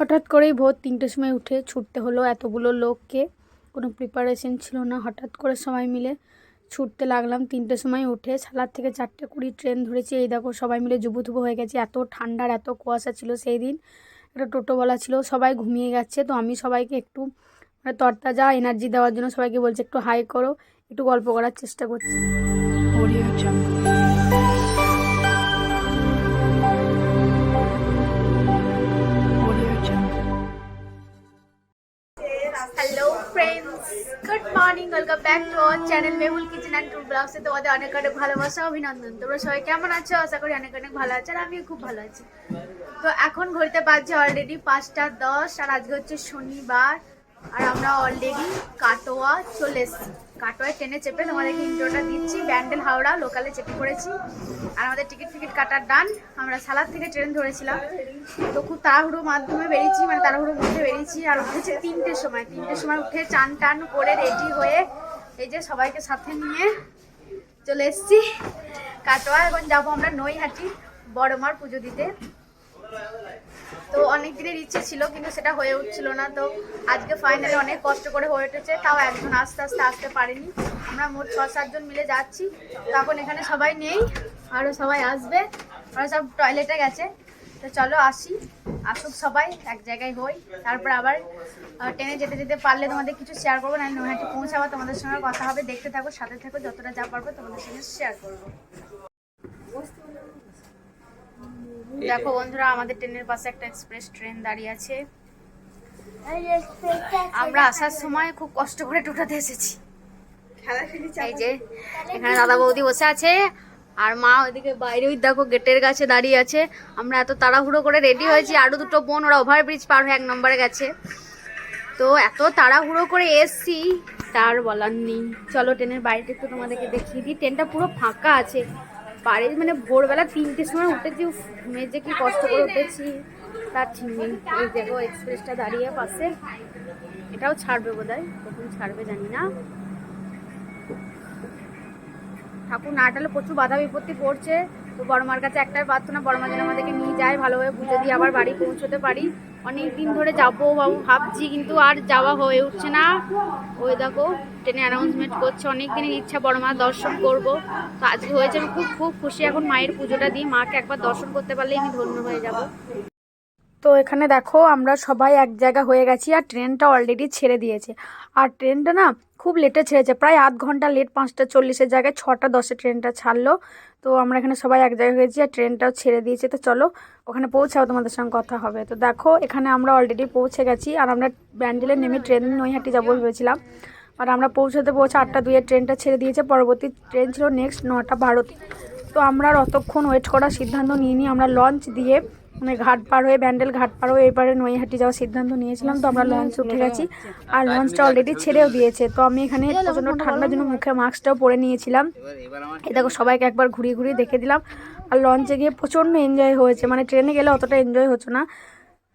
হঠাৎ করেই ভোর তিনটের সময় উঠে ছুটতে হলো এতগুলো লোককে। কোনো প্রিপারেশন ছিল না। হঠাৎ করে সবাই মিলে ছুটতে লাগলাম। তিনটের সময় উঠে সালার থেকে চারটে কুড়ি ট্রেন ধরেছি। এই দেখো সবাই মিলে জুবুথুবু হয়ে গেছে। এত ঠান্ডার, এত কুয়াশা ছিল সেই দিন। একটা টোটোওয়ালা ছিল। সবাই ঘুমিয়ে গেছে। তো আমি সবাইকে একটু মানে তরতাজা এনার্জি দেওয়ার জন্য সবাইকে বলছি, একটু হাই করো। একটু গল্প করার চেষ্টা করছি। Back to our channel Mehul kitchen and tour ব্লগসে তোমাদের অনেক অনেক ভালোবাসা, অভিনন্দন। তোমরা সবাই কেমন আছো? আশা করি অনেক অনেক ভালো আছো আর আমিও খুব ভালো আছি। তো এখন ঘড়িতে বাজছে অলরেডি পাঁচটা দশ, আর আজকে হচ্ছে শনিবার, আর আমরা অলরেডি কাটোয়া চলে এসেছি। কাটোয়ায় ট্রেনে চেপে তোমাদেরকে ইন্ট্রোটা দিচ্ছি। ব্যান্ডেল হাওড়া লোকালে চেপে পড়েছি। আর আমাদের টিকিট ফিকিট কাটার ডান আমরা সালাদ থেকে ট্রেন ধরেছিলাম। তো খুব তাড়াহুড়োর মাধ্যমে বেরিয়েছি মানে তাড়াহুড়োর মধ্যে বেরিয়েছি। আর উঠেছে তিনটের সময়। তিনটের সময় উঠে চান টান করে রেডি হয়ে এই যে সবাইকে সাথে নিয়ে চলে এসেছি। কাটোয়া, এখন যাব আমরা নৈহাটি বড়মার পুজো দিতে। তো অনেক দিনের ইচ্ছে ছিল, কিন্তু সেটা হয়ে উঠছিল না। তো আজকে ফাইনালি অনেক কষ্ট করে হয়ে উঠেছে, তাও একজন আস্তে আস্তে আসতে পারেনি। আমরা মোট ছ সাতজন মিলে যাচ্ছি। তখন এখানে সবাই নেই আরও সবাই আসবে। ওরা সব টয়লেটে গেছে। তো চলো আসি। আসুক সবাই এক জায়গায় হই। তারপর আবার ট্রেনে যেতে যেতে পারলে তোমাদের কিছু শেয়ার করব না নৈহাটি পৌঁছাবো তোমাদের সঙ্গে কথা হবে দেখতে থাকো সাথে থাকো যতটা যা পারব তোমাদের সঙ্গে শেয়ার করব। দেখো বন্ধুরা আমাদের ট্রেনের পাশে একটা এক্সপ্রেস ট্রেন দাঁড়িয়ে আছে। আমরা আসার সময় খুব কষ্ট করে টোটাতে এসেছি। এই যে এখানে দাদা বৌদি বসে আছে। আর মা ওইদিকে বাইরে, ওই দেখো গেটের কাছে দাঁড়িয়ে আছে। আমরা এত তাড়াহুড়ো করে রেডি হয়েছি, আরও দুটো বোন, ওরা ওভারব্রিজ পার হয়ে এক নম্বরে গেছে। তো এত তাড়াহুড়ো করে এসছি, তার বলার নেই। চলো ট্রেনের বাইরেটা একটু তোমাদেরকে দেখিয়ে দিই। ট্রেনটা পুরো ফাঁকা আছে। বাড়ি মানে ভোরবেলা তিনটের সময় উঠেছি ঘুমিয়ে যে কি কষ্ট করে উঠেছি। তার ঠিক নেই। এই দেখো এক্সপ্রেসটা দাঁড়িয়ে পাশে এটাও ছাড়বে বোধ হয় কখন ছাড়বে জানি না। ঠাকুর না আটালে প্রচুর বাধা বিপত্তি পড়ছে। তো বড়মার কাছে একটাই প্রার্থনা বড়মা যেন আমাদেরকে নিয়ে যায়, ভালোভাবে পুজো দিয়ে আবার বাড়ি পৌঁছতে পারি। অনেক দিন ধরে যাব বাবু, ভাবছি কিন্তু আর যাওয়া হয়ে উঠছে না। ওই দেখো, ট্রেনে অ্যানাউন্সমেন্ট করছে, অনেক দিনের ইচ্ছা বড়মা দর্শন করব। তো আজকে হয়েছে আমি খুব খুব খুশি। এখন মায়ের পুজোটা দিই, মাকে একবার দর্শন করতে পারলেই আমি ধন্য হয়ে যাব। তো এখানে দেখো আমরা সবাই এক জায়গা হয়ে গেছি আর ট্রেনটা অলরেডি ছেড়ে দিয়েছে। আর ট্রেনটা না খুব লেটে ছেড়েছে, প্রায় আধ ঘণ্টা লেট পাঁচটা চল্লিশের জায়গায় ছটা দশে ট্রেনটা ছাড়লো। তো আমরা এখানে সবাই এক জায়গায় হয়েছি আর ট্রেনটাও ছেড়ে দিয়েছে। তো চলো ওখানে পৌঁছাও, তোমাদের সঙ্গে কথা হবে। তো দেখো এখানে আমরা অলরেডি পৌঁছে গেছি আর আমরা ব্যান্ডেলে নেমে ট্রেন নৈহাটি যাব ভেবেছিলাম। আর আমরা পৌঁছাতে পৌঁছে আটটা দুইয়ের ট্রেনটা ছেড়ে দিয়েছে। পরবর্তী ট্রেন ছিল নেক্সট নটা বারোতে। তো আমরা অতক্ষণ ওয়েট করার সিদ্ধান্ত নিইনি। আমরা লঞ্চ দিয়ে মানে ঘাট পার হয়ে, ব্যান্ডেল ঘাট পার হয়ে এবারে নৈহাটি যাওয়ার সিদ্ধান্ত নিয়েছিলাম। তো আমরা লঞ্চ উঠে গেছি আর লঞ্চটা অলরেডি ছেড়েও দিয়েছে। তো আমি এখানে প্রচণ্ড ঠান্ডার জন্য মুখে মাস্কটাও পরে নিয়েছিলাম। এ দেখো, সবাইকে একবার ঘুরিয়ে ঘুরিয়ে দেখে দিলাম। আর লঞ্চে গিয়ে প্রচণ্ড এনজয় হয়েছে। মানে ট্রেনে গেলে অতটা এনজয় হচ্ছে না।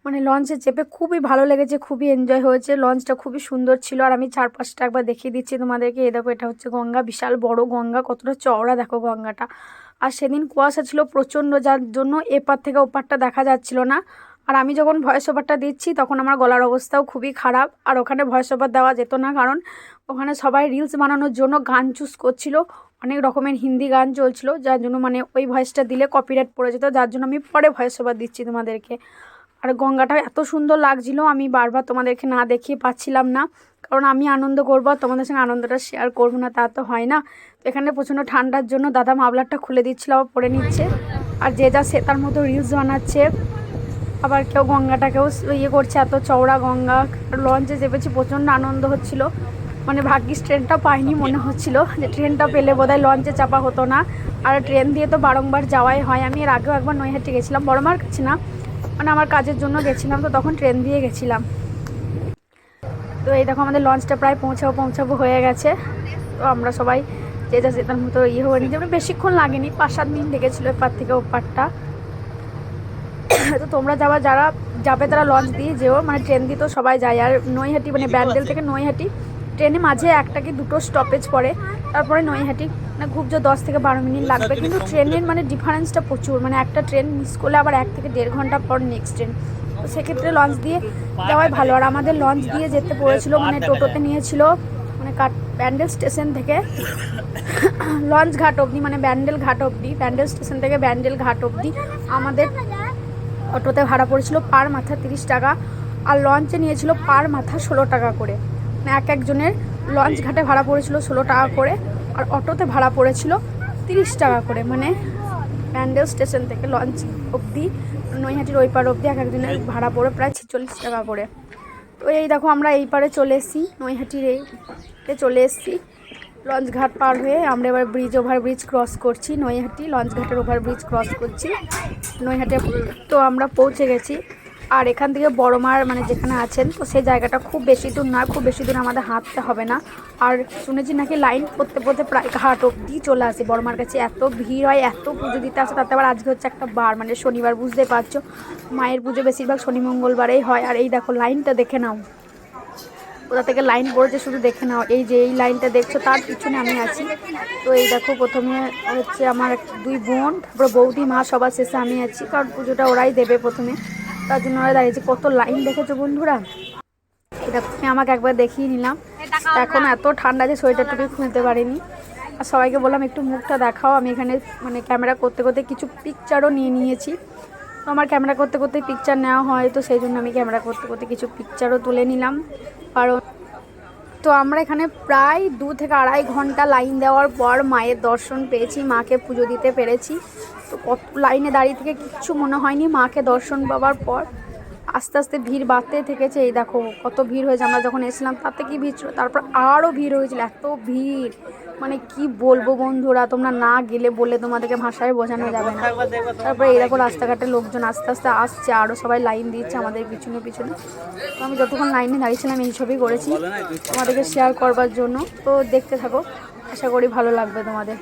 মানে লঞ্চে চেপে খুবই ভালো লেগেছে, খুবই এনজয় হয়েছে। লঞ্চটা খুবই সুন্দর ছিল। আর আমি চারপাশটা একবার দেখিয়ে দিচ্ছি তোমাদেরকে। এ দেখো, এটা হচ্ছে গঙ্গা, বিশাল বড় গঙ্গা। কতটা চওড়া, দেখো গঙ্গাটা। আর সেদিন কুয়াশা ছিল প্রচণ্ড, যার জন্য এপার থেকে ওপারটা দেখা যাচ্ছিল না। আর আমি যখন ভয়েস ওভারটা দিচ্ছি, তখন আমার গলার অবস্থাও খুবই খারাপ। আর ওখানে ভয়েস ওভার দেওয়া যেত না, কারণ ওখানে সবাই রিলস বানানোর জন্য গান চুজ করছিল। অনেক রকমের হিন্দি গান চলছিল, যার জন্য মানে ওই ভয়েসটা দিলে কপিরাইট পড়ে যেত, যার জন্য আমি পরে ভয়েস ওভার দিচ্ছি তোমাদেরকে। আর গঙ্গাটা এত সুন্দর লাগছিল, আমি বারবার তোমাদেরকে না দেখিয়ে পাচ্ছিলাম না। কারণ আমি আনন্দ করব আর তোমাদের সঙ্গে আনন্দটা শেয়ার করব না, তা তো হয় না। এখানে প্রচণ্ড ঠান্ডার জন্য দাদা মাবলারটা খুলে দিচ্ছিল, আবার পরে নিচ্ছে। আর যে যা সে তার মতো রিলস বানাচ্ছে, আবার কেউ গঙ্গাটাকেও ইয়ে করছে, এত চওড়া গঙ্গা। লঞ্চে চেপেছি প্রচণ্ড আনন্দ হচ্ছিল। মানে ভাগ্যিস ট্রেনটা পাইনি মনে হচ্ছিল যে ট্রেনটা পেলে বোধহয় লঞ্চে চাপা হতো না। আর ট্রেন দিয়ে তো বারংবার যাওয়াই হয়। আমি এর আগেও একবার নৈহাটি গেছিলাম বড়মার কাছে না? মানে আমার কাজের জন্য গেছিলাম, তো তখন ট্রেন দিয়ে গেছিলাম। তো এই দেখো আমাদের লঞ্চটা প্রায় পৌঁছাবো পৌঁছাবো হয়ে গেছে। তো আমরা সবাই যে যা যেতার মতো ইয়ে হয়ে নিয়েছি। মানে বেশিক্ষণ লাগেনি পাঁচ সাত মিনিট লেগেছিলো এপার থেকে ওপারটা। তো তোমরা যাবা যারা যাবে তারা লঞ্চ দিয়ে যেও। মানে ট্রেন দিয়ে তো সবাই যায়। আর নৈহাটি মানে ব্যান্ডেল থেকে নৈহাটি ট্রেনে মাঝে একটা কি দুটো স্টপেজ পড়ে। তারপরে নৈহাটি মানে খুব যে দশ থেকে বারো মিনিট লাগবে। কিন্তু ট্রেনের মানে ডিফারেন্সটা প্রচুর। মানে একটা ট্রেন মিস করলে আবার এক থেকে দেড় ঘণ্টা পর নেক্সট ট্রেন সেক্ষেত্রে লঞ্চ দিয়ে যাওয়াই ভালো। আর আমাদের লঞ্চ দিয়ে যেতে পড়েছিল মানে টোটোতে নিয়েছিল মানে কাট ব্যান্ডেল স্টেশন থেকে। লঞ্চ ঘাট অবধি মানে ব্যান্ডেল ঘাট অবধি, ব্যান্ডেল স্টেশন থেকে ব্যান্ডেল ঘাট অবধি আমাদের অটোতে ভাড়া পড়েছিল পার মাথা তিরিশ টাকা, আর লঞ্চে নিয়েছিল পার মাথা ষোলো টাকা করে। মানে এক একজনের লঞ্চ ঘাটে ভাড়া পড়েছিল ষোলো টাকা করে, আর অটোতে ভাড়া পড়েছিল তিরিশ টাকা করে মানে ব্যান্ডেল স্টেশন থেকে লঞ্চ অবধি নৈহাটির ওই পার অবধি এক একদিনের ভাড়া পড়ে প্রায় ছেচল্লিশ টাকা করে তো এই দেখো আমরা এই পারে চলে এসেছি, নৈহাটির এই চলে এসেছি। লঞ্চঘাট পার হয়ে আমরা এবার ব্রিজ ওভারব্রিজ ক্রস করছি, নৈহাটি লঞ্চঘাটের ওভারব্রিজ ওভার ব্রিজ ক্রস করছি। নৈহাটে তো আমরা পৌঁছে গেছি। আর এখান থেকে বড় মার মানে যেখানে আছেন, তো সেই জায়গাটা খুব বেশি দূর না, খুব বেশি দূর আমাদের হাঁটতে হবে না। আর শুনেছি নাকি লাইন পড়তে পড়তে প্রায় ঘাট অব্দি চলে আসে। বড়মার কাছে এত ভিড় হয়, এত পুজো দিতে আসে, তাতে আবার আজকে হচ্ছে একটা বার মানে শনিবার, বুঝতে পারছ? মায়ের পুজো বেশিরভাগ শনি, মঙ্গলবারেই হয়। আর এই দেখো, লাইনটা দেখে নাও। কোথা থেকে লাইন পড়েছে শুধু দেখে নাও। এই যে এই লাইনটা দেখছ, তার পিছনে আমি আছি। তো এই দেখো, প্রথমে হচ্ছে আমার দুই বোন, তারপরে বৌদি, মা, সবার শেষে আমি আছি। কারণ পুজোটা ওরাই দেবে প্রথমে। তার জন্য ওরা দাঁড়িয়েছে। কত লাইন দেখেছ বন্ধুরা? এটা আমি আমাকে একবার দেখিয়ে নিলাম। এখন এত ঠান্ডা যে সোয়েটারটুকু খুলতে পারিনি। আর সবাইকে বললাম, একটু মুখটা দেখাও। আমি এখানে মানে ক্যামেরা করতে করতে কিছু পিকচারও নিয়ে নিয়েছি। তো আমার ক্যামেরা করতে করতে পিকচার নেওয়া হয়, তো সেই জন্য আমি ক্যামেরা করতে করতে কিছু পিকচারও তুলে নিলাম। কারণ তো আমরা এখানে প্রায় দু থেকে আড়াই ঘণ্টা লাইন দেওয়ার পর মায়ের দর্শন পেয়েছি, মাকে পুজো দিতে পেরেছি। তো কত লাইনে দাঁড়িয়ে থেকে কিচ্ছু মনে হয়নি। মাকে দর্শন পাওয়ার পর আস্তে আস্তে ভিড় বাড়তে থেকেছে। এই দেখো কত ভিড় হয়েছে। আমরা যখন এসেছিলাম, তাতে কি ভিড় ছিল? তারপর আরও ভিড় হয়েছিল। এত ভিড়। মানে কি বলব বন্ধুরা, তোমরা না গেলে বলে তোমাদেরকে ভাষায় বোঝানো যাবে না। তারপরে এই দেখো রাস্তাঘাটে লোকজন আস্তে আস্তে আসছে। আরও সবাই লাইন দিচ্ছে আমাদের পিছনে পিছনে। তো আমি যতক্ষণ লাইনে দাঁড়িয়েছিলাম, এই ছবি করেছি। তোমাদেরকে শেয়ার করবার জন্য। তো দেখতে থাকো। আশা করি ভালো লাগবে তোমাদের।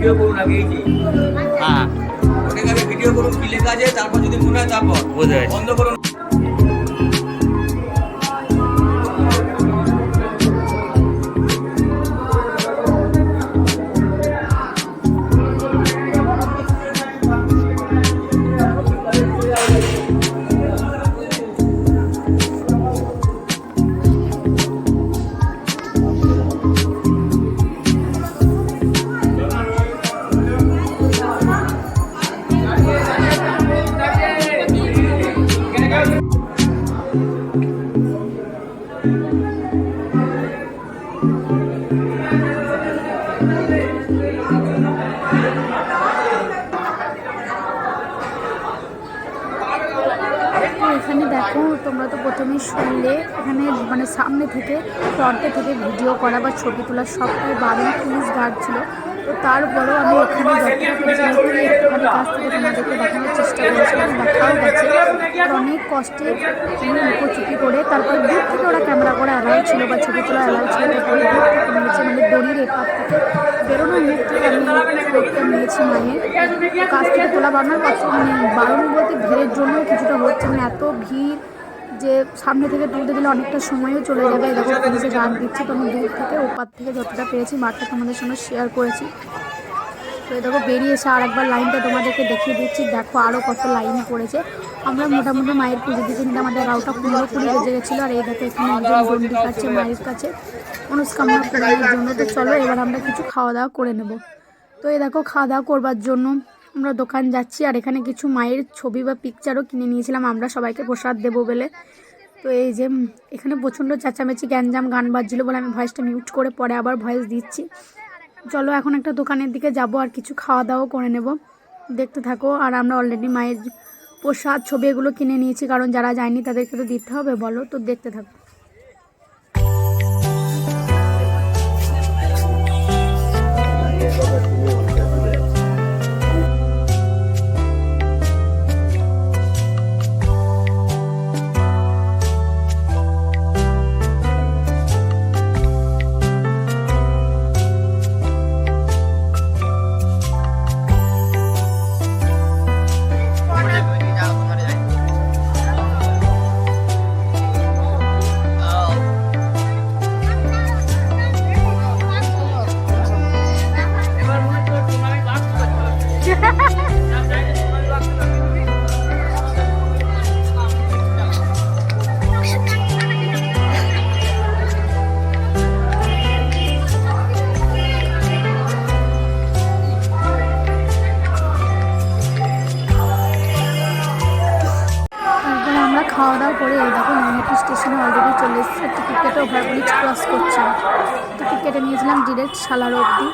ভিডিও করুন আগে এই যে। হ্যাঁ। ওটাকে ভিডিও করুন কি লেখা আছে তারপর যদি মনে হয় তারপর। বন্ধ করুন। দেখো, তোমরা তো প্রথমেই শুনলে, এখানে মানে সামনে থেকে, ফ্রন্টে থেকে ভিডিও করা বা ছবি তোলা সবটাই বারণ পুলিশ গার্ড ছিল। তো তারপরেও আমি এখানে যতটা একটুখানি কাছ থেকে তোমাদেরকে দেখানোর চেষ্টা করেছিলাম দেখাও গেছে। অনেক কষ্টে লুকোচুপি করে, তারপর দূর থেকে ওরা ক্যামেরা করে অ্যালাউ ছিল বা ছবি তোলা অ্যালাউ ছিল, তারপরে দূর থেকে মানে দড়ির এপার থেকে বেরোনোর মুখ থেকে আমি করতে নিয়েছি মায়ের কাছ থেকে তোলা বানার পাশে মানে বারণ ভিড়ের জন্য কিছুটা হচ্ছে মানে এত ভিড় যে সামনে থেকে তুলতে গেলে অনেকটা সময়ও চলে যাবে। দেখো, পুলিশে গান দিচ্ছে, তো আমি দূর থেকে ওপার থেকে যতটা পেরেছি মাঠটা তোমাদের সঙ্গে শেয়ার করেছি। তো দেখো, বেরিয়ে এসে আর একবার লাইনটা তোমাদেরকে দেখিয়ে দিচ্ছি। দেখো আরও কত লাইন পড়েছে। আমরা মোটামুটি মায়ের পুজো দিতে কিন্তু আমাদের রাউটা পনেরো কুড়ি বেজে গেছিল। আর এই দেখো, এখানে একজন দণ্ডি কাছে, মায়ের কাছে মনস্কামনা পূরণের জন্য। তো চলো, এবার আমরা কিছু খাওয়া দাওয়া করে নেব। তো এই দেখো, খাওয়া দাওয়া করবার জন্য আমরা দোকান যাচ্ছি। আর এখানে কিছু মায়ের ছবি বা পিকচারও কিনে নিয়েছিলাম। আমরা সবাইকে প্রসাদ দেবো বলে। তো এই যে এখানে প্রচণ্ড চেঁচামেচি, গ্যাঞ্জাম গান বাজছিল বলে আমি ভয়েসটা মিউট করে পরে আবার ভয়েস দিচ্ছি। চলো এখন একটা দোকানের দিকে যাব আর কিছু খাওয়া দাওয়াও করে নেব। দেখতে থাকো, আর আমরা অলরেডি মায়ের প্রসাদ, ছবি এগুলো কিনে নিয়েছি, কারণ যারা যায়নি তাদেরকে তো দিতে হবে, বলো? তো দেখতে থাকো। সালার অবধি।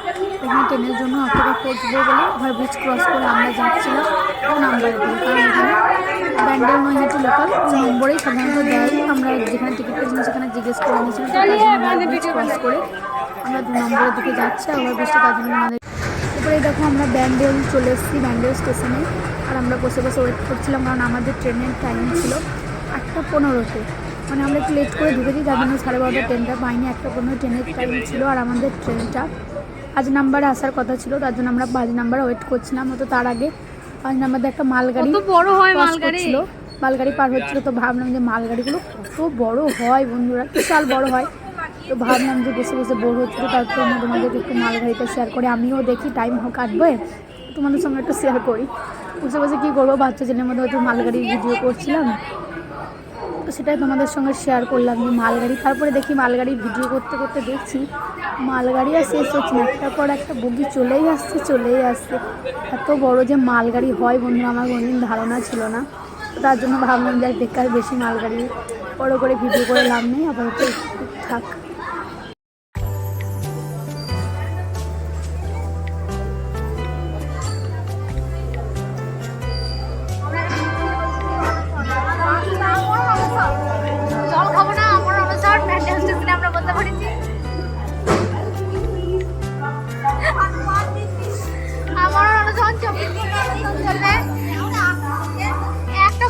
এখানে ট্রেনের জন্য অপেক্ষা করব বলে ওভারব্রিজ ক্রস করে আমরা যাচ্ছিলাম দু নম্বরের দিকে কারণ এখানে ব্যান্ডেল নৈহাটি লোকাল ওই নম্বরেই সাধারণত দেয়। আমরা যেখানে টিকিট কেটেছিলাম সেখানে জিজ্ঞেস করে নিয়েছিলাম ওভারব্রিজ ক্রস করে আমরা দু নম্বরের দিকে যাচ্ছি, আর ওভারব্রিজটা তার জন্য আমাদের এরপরে দেখো আমরা ব্যান্ডেল চলে এসেছি, ব্যান্ডেল স্টেশনে। আর আমরা বসে বসে ওয়েট করছিলাম, কারণ আমাদের ট্রেনের টাইম ছিল আটটা পনেরোতে। মানে আমরা একটু লেট করে ঢুকেছি যার জন্য সাড়ে বারোটা ট্রেনটা পাইনি। একটা কোনো ট্রেনের টাইম ছিল আর আমাদের ট্রেনটা পাঁচ নাম্বারে আসার কথা ছিল তার জন্য আমরা পাঁচ নাম্বারে ওয়েট করছিলাম। তো তার আগে পাঁচ নাম্বারে একটা মালগাড়ি বড় হয় মালগাড়ি? করছিল। মালগাড়ি পার হচ্ছিল তো ভাবলাম যে মালগাড়িগুলো কত বড় হয় বন্ধুরা বিশাল বড় হয়। তো ভাবলাম যে বসে বসে বোর হচ্ছিল তারপর আমি তোমাদেরকে একটু মালগাড়িটা শেয়ার করে। আমিও দেখি টাইম হোক কাটবে তোমাদের সঙ্গে একটু শেয়ার করি। বসে বসে কী করব বাচ্চা ছেলের মধ্যে হয়তো মালগাড়ির ভিডিও করছিলাম। তো সেটাই তোমাদের সঙ্গে শেয়ার করলাম যে মালগাড়ি। তারপরে দেখি মালগাড়ি ভিডিও করতে করতে দেখছি, মালগাড়ি আর শেষ হচ্ছে না। একটার পর একটা বগি চলেই আসছে চলেই আসছে। এত বড় যে মালগাড়ি হয় বন্ধু, আমার কোনোদিন ধারণা ছিল না। তার জন্য ভাবলাম যে বেকার বেশি মালগাড়ি। বড়ো করে ভিডিও করে লাভ নেই, আপাতত থাক। চলবে একটা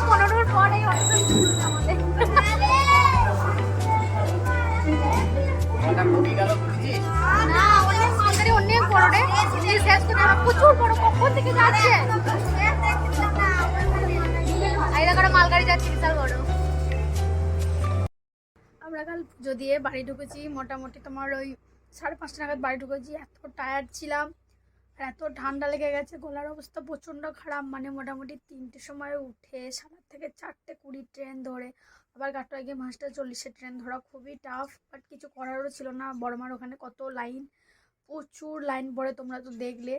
মালগাড়ি আমরা কাল বাড়ি ঢুকেছি, মোটামুটি তোমার ওই সাড়ে পাঁচটা নাগাদ বাড়ি ঢুকেছি, এত টায়ার্ড ছিলাম। এত ঠান্ডা লেগে গেছে, গলার অবস্থা প্রচণ্ড খারাপ। মানে মোটামুটি তিনটের সময় উঠে সাত থেকে চারটে কুড়ি ট্রেন ধরে। আবার গাটটা গিয়ে পাঁচটা চল্লিশে ট্রেন ধরা খুবই টাফ বাট কিছু করারও ছিল না। বড়মার ওখানে কত লাইন প্রচুর লাইন পড়ে তোমরা তো দেখলে।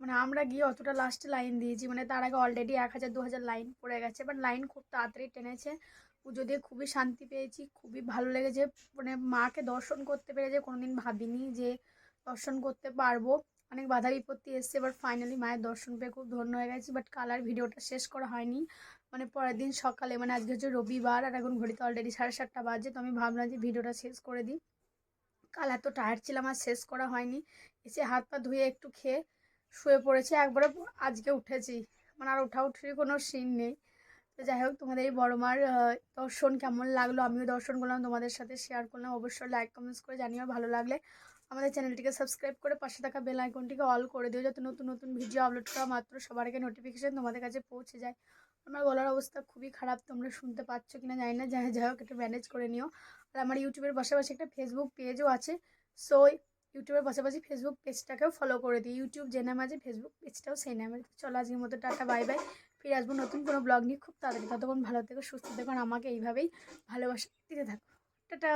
মানে আমরা গিয়ে অতটা লাস্টে লাইন দিয়েছি। মানে তার আগে অলরেডি এক হাজার, দু হাজার লাইন পড়ে গেছে। বাট লাইন খুব তাড়াতাড়ি টেনেছে। পুজো দিয়ে খুবই শান্তি পেয়েছি, খুবই ভালো লেগেছে। মানে মাকে দর্শন করতে পেরেছে কোনোদিন ভাবিনি যে দর্শন করতে পারব। অনেক বাধা বিপত্তি এসছে এবার ফাইনালি মায়ের দর্শন পেয়ে খুব ধন্য হয়ে গেছি বাট কালার ভিডিওটা শেষ করা হয়নি। মানে পরের দিন সকালে মানে আজকে হচ্ছে রবিবার, আর এখন ঘড়িতে অলরেডি সাড়ে সাতটা বাজে, তো আমি ভাবলাম যে ভিডিওটা শেষ করে দিই। কাল এত টায়ার্ড ছিলাম, আর শেষ করা হয়নি। এসে হাত পা ধুয়ে একটু খেয়ে শুয়ে পড়েছি একবারে আজকে উঠেছি। মানে আর ওঠা উঠির কোনো সিন নেই। তো যাই হোক, তোমাদের এই বড় মার দর্শন কেমন লাগল? আমিও দর্শন করলাম, তোমাদের সাথে শেয়ার করলাম। অবশ্যই লাইক কমেন্টস করে জানিও ভালো লাগলে। আমাদের চ্যানেলটিকে সাবস্ক্রাইব করে পাশে থাকা বেল আইকনটিকে অল করে দিও, যাতে নতুন নতুন ভিডিও আপলোড করা মাত্র সবার আগে নোটিফিকেশান তোমাদের কাছে পৌঁছে যায়। আমার গলার অবস্থা খুবই খারাপ, তোমরা শুনতে পাচ্ছ কিনা জানি না। যাই যাই হোক, একটু ম্যানেজ করে নিও। আর আমার ইউটিউবের পাশাপাশি একটা ফেসবুক পেজও আছে। সো ইউটিউবের পাশাপাশি ফেসবুক পেজটাকেও ফলো করে দিই। ইউটিউব যে নাম আছে ফেসবুক পেজটাও সেই নামে। চলো আজকের মতো, টাটা বাই বাই ফিরে আসব। নতুন কোনো ব্লগ নিয়ে খুব তাড়াতাড়ি। ততক্ষণ ভালো থেকো, সুস্থ থেকো, আর আমাকে এইভাবেই ভালোবাসা দিতে থাকো। টাটা!